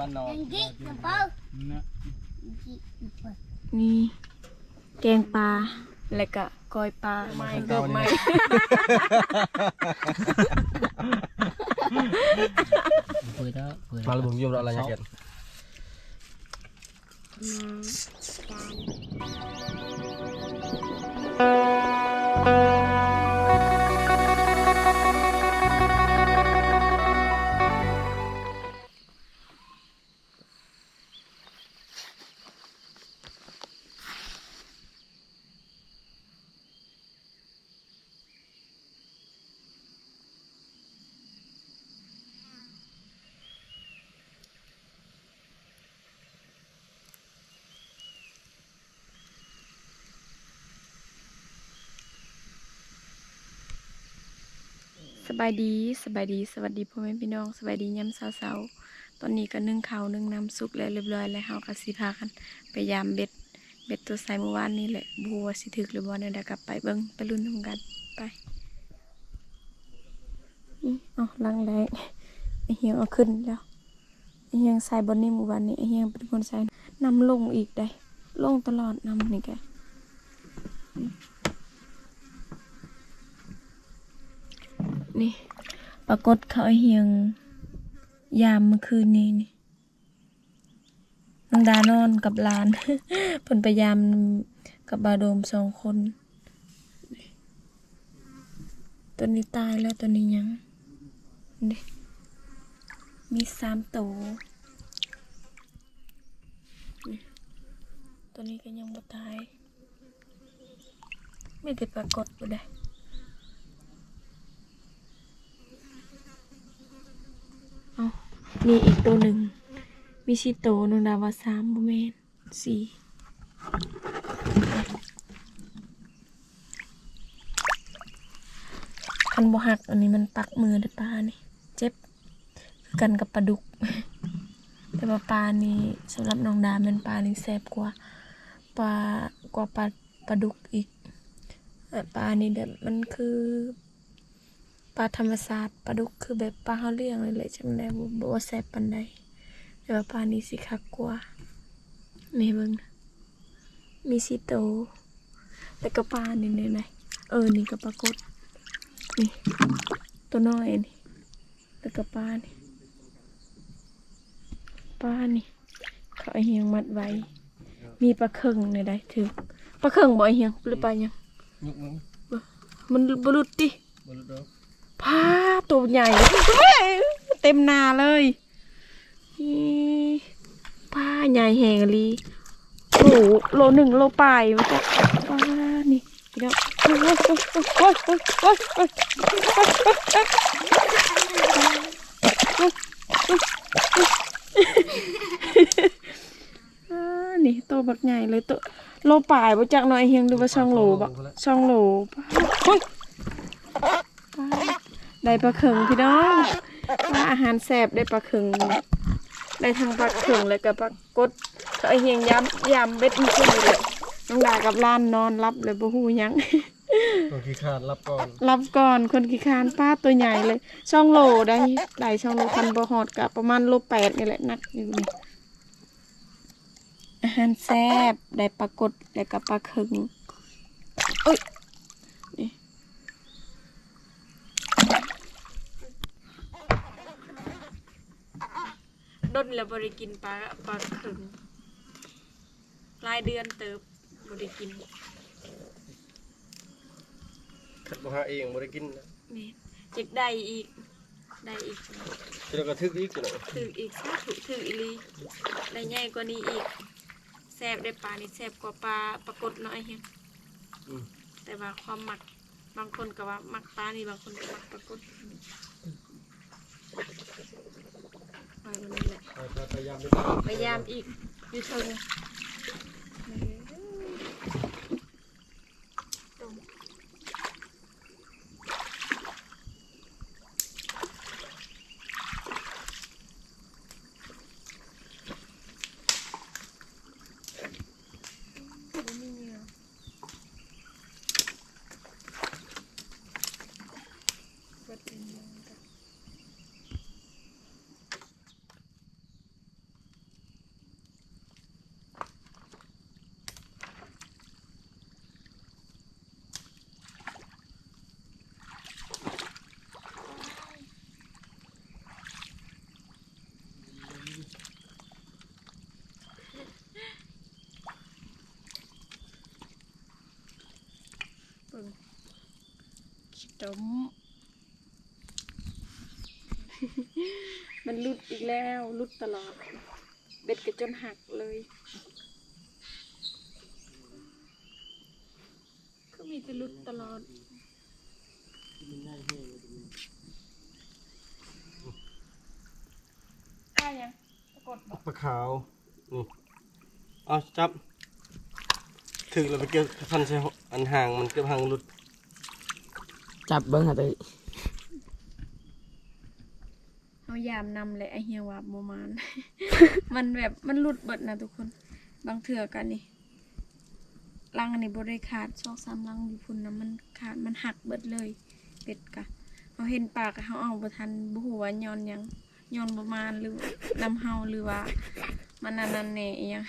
บ้านนอก Gigi, apa? นะ Gigi, apa? นี่แกงปลาแล้วก็กอยปลาไม่ก็ไม่เปิดแล้วเปิดมาลุงยมอะไรอย่างเงี้ย สบายดีสบายดีสวัสดีพ่อแม่พี่น้องสบายดียามเช้าๆตอนนี้ก็นึ่งข้าวนึ่งน้ำสุกแล้วเรียบร้อยแล้วเฮาก็สิพากันไปยามเบ็ดเบ็ดตัวใส่เมื่อวานนี่แหละบัวสิถึกหรือบ่เนี่ยเดี๋ยวกลับไปเบิ่งไปลุ้นนำกันไปอือเอลังแรงเฮียงเอาขึ้นแล้วเฮียงใส่บนนี้หมู่บ้านนี้เฮียงเป็นคนใส่น้ำลงอีกได้ ลงตลอดน้ำนี่แก นี่ ปรากฏเขาเฮียง ยามเมื่อคืนนี้นี่น้องดานอนกับลานเพิ่นไปยามกับบาโดมสองคน ตัวนี้ตายแล้วตัวนี้ยังนี่มีสามตัวตัวนี้ก็ยังบ่ตาย ไม่ได้ปรากฏบ่ได้ เอา มีอีกตัวหนึ่งมีชิโตนงดาวาสามบุเมนสี่คันบหักอันนี้มันปักมือเด้อปลานี่เจ็บกันกับปลาดุก แต่ว่าปลานี่สำหรับน้องดาเป็นปลานี่แซ่บกว่าปลากว่าปลาปลาดุกอีกปลานี่แบบมันคือ ปลาธรรมศาสตร์ปลาดุกคือแบบปลาเฮาเลี้ยงเลยแหละจังได้บ่บ่ว่าแซ่บปานใดแต่ว่าปลานี้สิคักกว่านี่เบิ่งนะมีสิโตวแล้วก็ปลานี่นี่ไหนเออนี่ก็ปลากดนี่ตัวน้อยนี่แล้วก็ปลานี่ปลานี่เขาเอาเฮียงมัดไว้ มีปลาเคิงในได้ถือปลาเคิงบ่ไอ้เฮียงหรือปลาหยังยุกมึงมันบ่หลุดติบนรถเด้อ พาตัวใหญ่เต็มนาเลยป้าใหญ่แหงอีหลีโหโลหนึ่งโลปลายมันจะป้านี่พี่น้องโอ้ยโอ้ยโอ้ยโอ้ยโอ้ยโอ้ยอ่านี่ตัวบักใหญ่เลยตัวโลปลายบ่จักหน่อยเฮียงหรือว่าช่องโลบักช่องโลป้าโอ้ย ได้ปลาเขิงพี่น้องว่าอาหารแซ่บได้ปลาเขิงได้ทั้งปลาเขิงแล้วก็ปลากดเขาไอเฮียงยำยำเบ็ดมันขึ้นเลยน้องดากับล้านนอนรับเลยบ่ฮู้หยังตัวขี้ขาดรับก่อน รับก่อนคนขี้คร้านป้าตัวใหญ่เลยช่องโลได้ได้ช่องโลพันบ่ฮอดกับประมาณโลแปดนี่แหละหนักอยู่นี่อาหารแซ่บได้ปลากดแล้วก็ปลาเขิงเอ้ยนี่ ดนแล้วบริกินปลาปลาเขิงรายเดือนเติบบริกินขัดบ่หาเองบ่ได้กินนะนี่จิกได้อีก ได้อีกแล้วก็ทึกอีกจังถืออีกซาถูถืออีหลีได้ใหญ่กว่านี้อีกแซ่บได้ปลานี่แซ่บกว่าปลาปลากดน้อยเฮียอืมแต่ว่าความหมักบางคนก็ว่าหมักปลานี่บางคนก็หมักปลากด ไปวันนี้แหละพยายามไปพยายามอีกอยู่เชิง ม มันหลุดอีกแล้วหลุดตลอด เบ็ดก็จนหักเลยก็มีแต่หลุดตลอดได้ยังกดบอกปลาขาว นี่เอาจับ ถึงแล้วไปเกี่ยวพันใส่อันห่างมันเกือบห่างหลุด จับเบิ้งหาตัวเอายามนำเลยไอเฮียว่าโมมาน มันแบบมันหลุดเบิดนะทุกคน บางเถื่อกันนี่ลังอันนี้บริขาดสองสามลังอยู่พุ่นนะมันขาดมันหักเบิดเลย เป็ดกะเขาเห็นปากเขาเอาบ่ทันบ่ฮู้ว่าย้อนหยังย้อนประมาณหรือนำเฮาหรือว่า มันอันนั้นแน่อิหยัง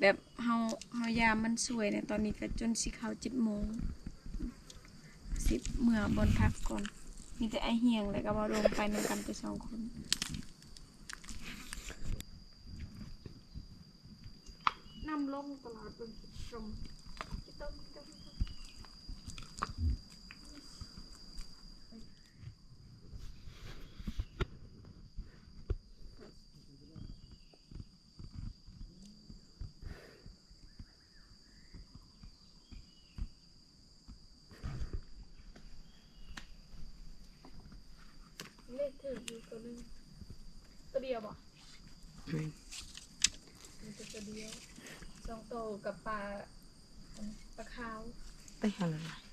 แบบเฮาเฮายามมันสวยเนี่ยตอนนี้ก็จนสิเข้า7โสิบเมื่อบนพักก่อน มีแต่ไอเฮียงเลยก็บ่ลงไปนำกันไปสองคนนำลงตลอดบนชมต้มต้มต้ม เลข ถึงอยู่ตัวหนึงตัวเดียวบ่มันจะตัวเดียวสองโตวกับปลาอันปลาขาวไปหาอะไรแม่งมาก็ได้อีกเจาะ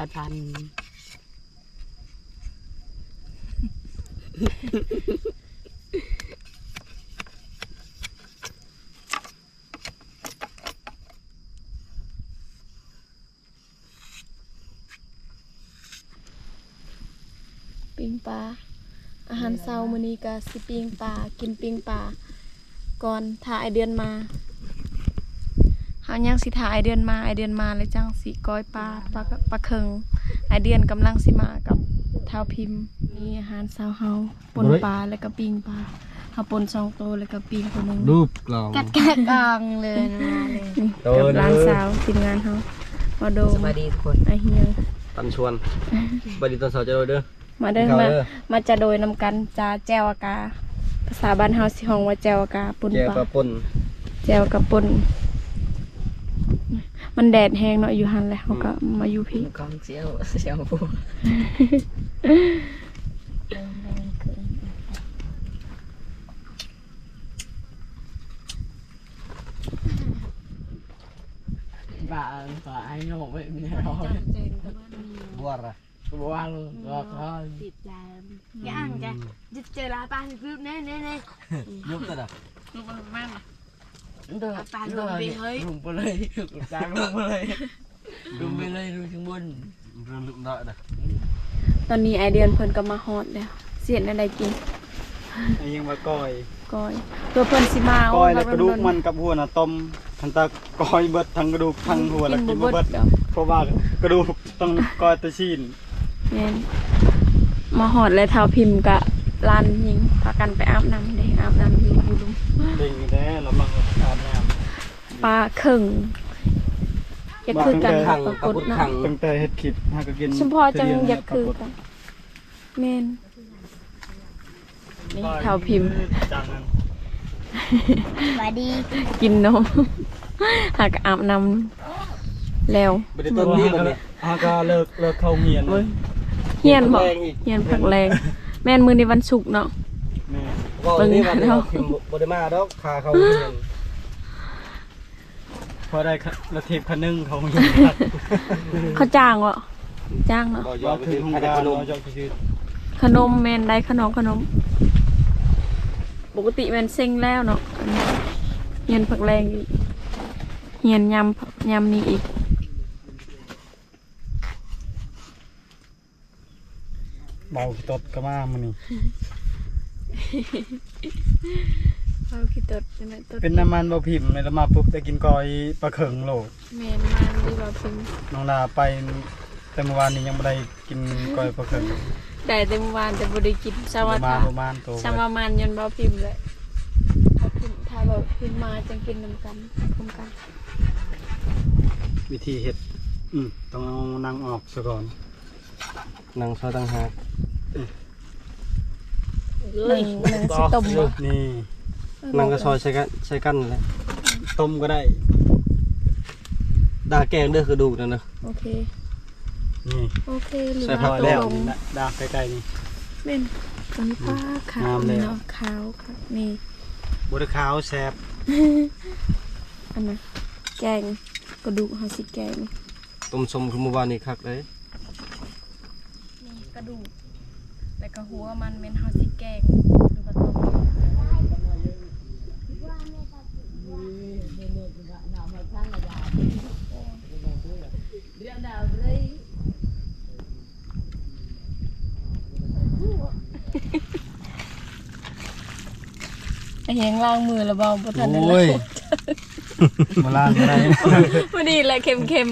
ดัดพันปิ้งปลาอาหารเช้ามื้อนี้ก็สิปิ้งปลากินปิ้งปลาก่อนถ้าไอเดือนมา เฮายังสิถ่าไอเดือนมาไอเดือนมาแล้วจังสิก้อยปลาปลาปลาเคิงไอเดือนกำลังสิมากับเท้าพิมพ์มีอาหารเช้าเฮาปนปลาแล้วก็ปิ้งปลาเฮาปนสองโตวแล้วก็ปิ้งตัวหนึงรูปกล่องกัดกะกองเลยนะเลยนี่โดกับนร้านเลยสาวทีมงานเฮามาโดมสบายดีทุกคนไอเฮียงตันชวนบัดดีตอนเสาร์จะโดยเด้อ มาเด้อเข้ามาเด้อ มาจะโดยนำกันจะแจวอากา ภาษาบ้านเฮาสิฮ้องว่าแจวอากาปนแกปปลาลาปนแจวกับปน มันแดดแห้งเนาะอยู่หันแล้วเขาก็มาอยู่พี่กองเสียวเสียวผู้บ้าฝ่ายโง่ไม่มีแนวบัวระบัวลูกก็ทอนติดแลมย่างจ้ะจะเจอลาปลาคือเน่เน่เน่ยุบตัวน่ะลูกมันมาก เดินปลาลงไปเฮ้ยลงไปเลยจางลงไปเลยลงไปเลยลงถึงบนเรื่องลุกได้น่ะตอนนี้ไอเดือนเพิ่นก็มาฮอดแล้วเสียนอะไรกินอันยังว่าก้อยก้อยตัวเพิ่นสิมาก้อยแล้วเากระดูกโๆมันกับหัวน่ะต้มทันตาก้อยเบิดทั้งกระดูกทั้งหัวแล้วกินบ่เบิดดอกเพราะว่ากระดูกต้องก้อยแตะชีนแม่นมาฮอดแล้วเท้าพิมพ์กะลานยิงพากันไปอาบน้ำเด้อาบน้ำอยู่อยู่ลุมเด้งอยู่แน่แล้วมันก็อาบน้ำปลาเข่งอยากคือกันขังปรากปลาฏปุดนะขังตั้งแต่เฮ็ดคลิปหาก็กินชุมพอจังเทื่เดีวอยากคือปรกันแม่นนี่เท่าพิมพ์ จังนั้นสวัสดีกินนมหากอาบน้ำแล้วบัดดีตอนนี้บัดนี้อ่าก็เลิกเลิกเข้าเรียนเลยเฮียนบอกแรงอีก เฮียนผักแรง แม่นมือในวันศุกร์เนาะ แม่ว่านี่บัดนี้เบิ่งพิมพ์บ่ได้มาดอกคาเขาเรียนพอได้ระเทียบคันหนึงเขาเรียนพักเขาจ้างวะจ้างเนาะบ่ยอว่ามไปถึถึงงโรงใครพยาจะบาลขนมเราจะไปซื้อขนมแมนได้ขนมขนม ปกติแมนเซ็งแล้วเนาะอันนี้เฮียนผักแรงอีกเฮียนยำยำนี้อีกเบาตดก็มามื้อนี้ เอาขี้ตดใช่ไหมตดเป็นน้ำมันบ่พิมพ์แล้วมาปุ๊บได้กินกอยปลาเขิงโลดแม่นมันดีกว่าพิมพ์น้องลาไปแต่เมื่อวานนี้ยังบ่ได้กินกอยปลาเขิงได้แต่เมื่อวานแต่บ่ได้กินสปวัสระมาดีณประมาณโตสมามันยันบ่พิมพ์เลยถ้าพิมพ์ถ้าบ่พิมพ์มาจังกินนํกันคุมกันวิธีเฮ็ดอืมต้องเอานางออกซะก่อนนางซอยต่างหาก หนึ่งหนึ่งสิต้มบ่นี่นางก็ซอยใช้กันใช้กันนั่นแหละต้มก็ได้ดาแกงเด้อกระดูกนั่นนะโอเคนี่โอเคเหลือใส่ผักตัวแล้วลงดาใกล้ๆนี่เป็นอันนี้ผ้าขาวงามเลยเนาะขาวค่ะนี่บดขาวแซ่บอันน่ะแกงกระดูกเฮาสิแกงต้มสมคือเมื่อวานนี้คักเลยนี่กระดูก แล้วก็หัวมันเป็นเฮาสิแกงแล้วก็ต้มไอ้เฮงล้างมือแล้วบ่บ่ทันได้โอ้ยโบ ราณก็ได้พอดีแหละเค็ม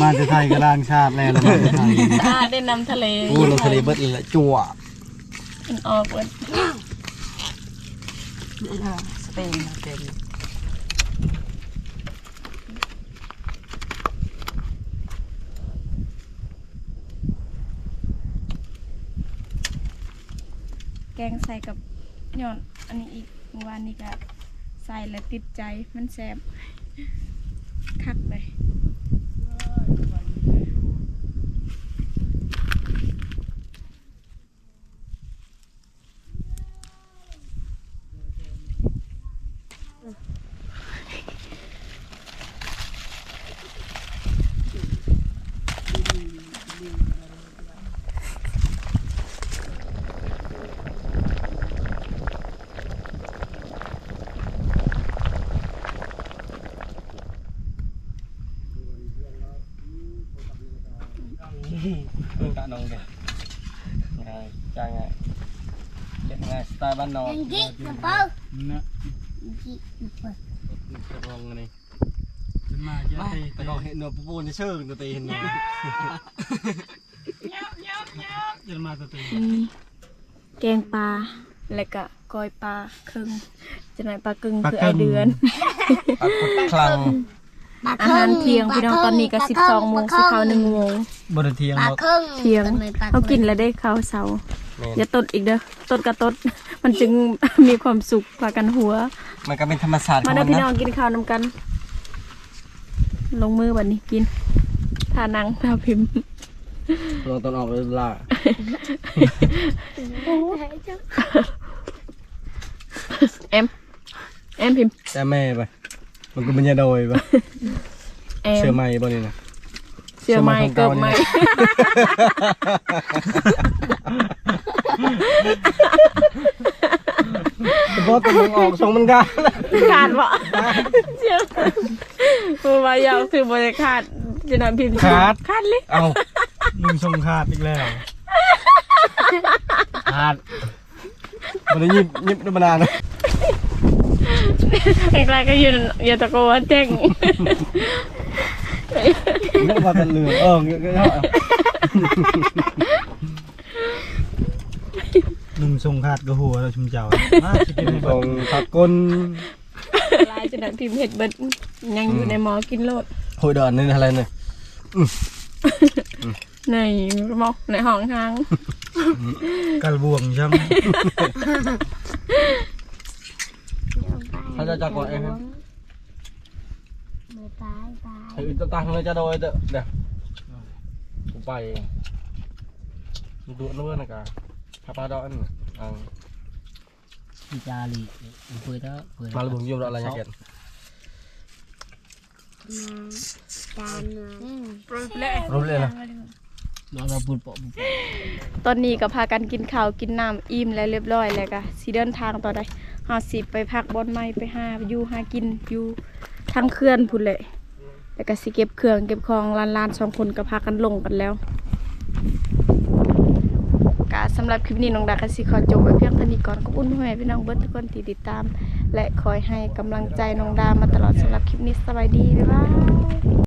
มาจะไทยก็ล้างชาติแล้วแล้วมาจะไทยๆสะอาดได้น้ำทะเลโอ้ลงทะเลเบิดเลยแหละจั่วมันออกเบิดสเปนนะเต็มแกงใส่กับยอดอันนี้อีกเมื่อวานนี้ก็ ใส่แล้วติดใจมันแสบคักเลย น้องแกง่ายจ้างง่ายเก็บง่ายสไตล์บ้านนอก Gigi, napa? นะ Gigi, napa? จะลองอันนี้ขึ้นมาเยอะไปแต่ก็เห็นเนื้อปูปูนี่เชิงตัวตีเห็นเนาะเยอะมาตัวตึงนี่แกงปลาแล้วก็กอยปลาครึ่งจะไหนปลากึ่งคือไอเดือนปรากฏคลัง อาหารเที่ยงพี่น้องตอนนี้ก็สิบสองโมงสิเข้าหนึ่งโมงบไดเทียงปลาหรอกครึ่งเที่ยงทำไมปลาเขากินแล้วได้ข้าวเสาร์แม่นอย่าตดอีกเด้อตดกระตด มันจึง มีความสุขพากันหัว มันก็เป็นธรรมศาสตร์ขอมางเด้มัอนพี่น้นะองกินข้าวนำกัน ลงมือบัดนี้กินทานังทาพิมพ์ลองตอนออกเลยล่ะแอมแอมพิมพ์แต่แม่ไป มันก็เป็นยาโดยปะแอมเชื่อไหมบ่นี่นะเชื่อไหมเชื่เกิอบไหไหมมเพราะตัวมึงออกทรงมันกันขาดบ่เชื่อมือมายาวคือบริขาดจะนอนพิมพ์ขาดขาดเลยเอาลุงทรงขาดอีกแล้วขาดมันได้ยิบยิบธรรมดานะ ไอ้กลายก็ยืนอย่าตะโกนแจ้งนึกว่าเป็นเหลืองเออเงี้ยก็เอาลุงทรงขาดกระหัวเราชุมเจ้ามาจะกินให้ตเบิ่รงงผักก้นลายจะนอนพิมพ์เห็ดเบิดยังอยู่ในหมอกินโลดโหยดอนนี่อะไรเนี่ยในหมอในห้องทางกระบวงช่างเขาจะจักก่อนเองไม่ตายตายให้อื่นต่างๆเลยจะโดยเด้อเดี๋ยวกูไปเองมันดูดเลื่อนนะกะพาปลาดอนอังจาลีเปิดแล้วเปิดมาลุงยมอะไรอย่างเงี้ยจานนะรู้เลยนะเราพูดปะตอนนี้ก็พากันกินข้าวกินน้ำอิ่มแล้วเรียบร้อยแล้วก็สิเดินทางต่อได้ เฮาสิไปพักบอนไม้ไปหาอยู่หากินอยู่ทางเขื่อนพุ่นแหละแล้วก็สิเก็บเครื่องเก็บของลานลานสองคนก็พากันลงกันแล้วกะสำหรับคลิปนี้น้องดาก็สิขอจบไว้เพียงเท่านี้ก่อนขอบคุณพ่อแม่พี่น้องเบิดทุกคนที่ติดตาม และคอยให้กำลังใจน้องดามาตลอดสำหรับคลิปนี้สบายดีบ๊ายบาย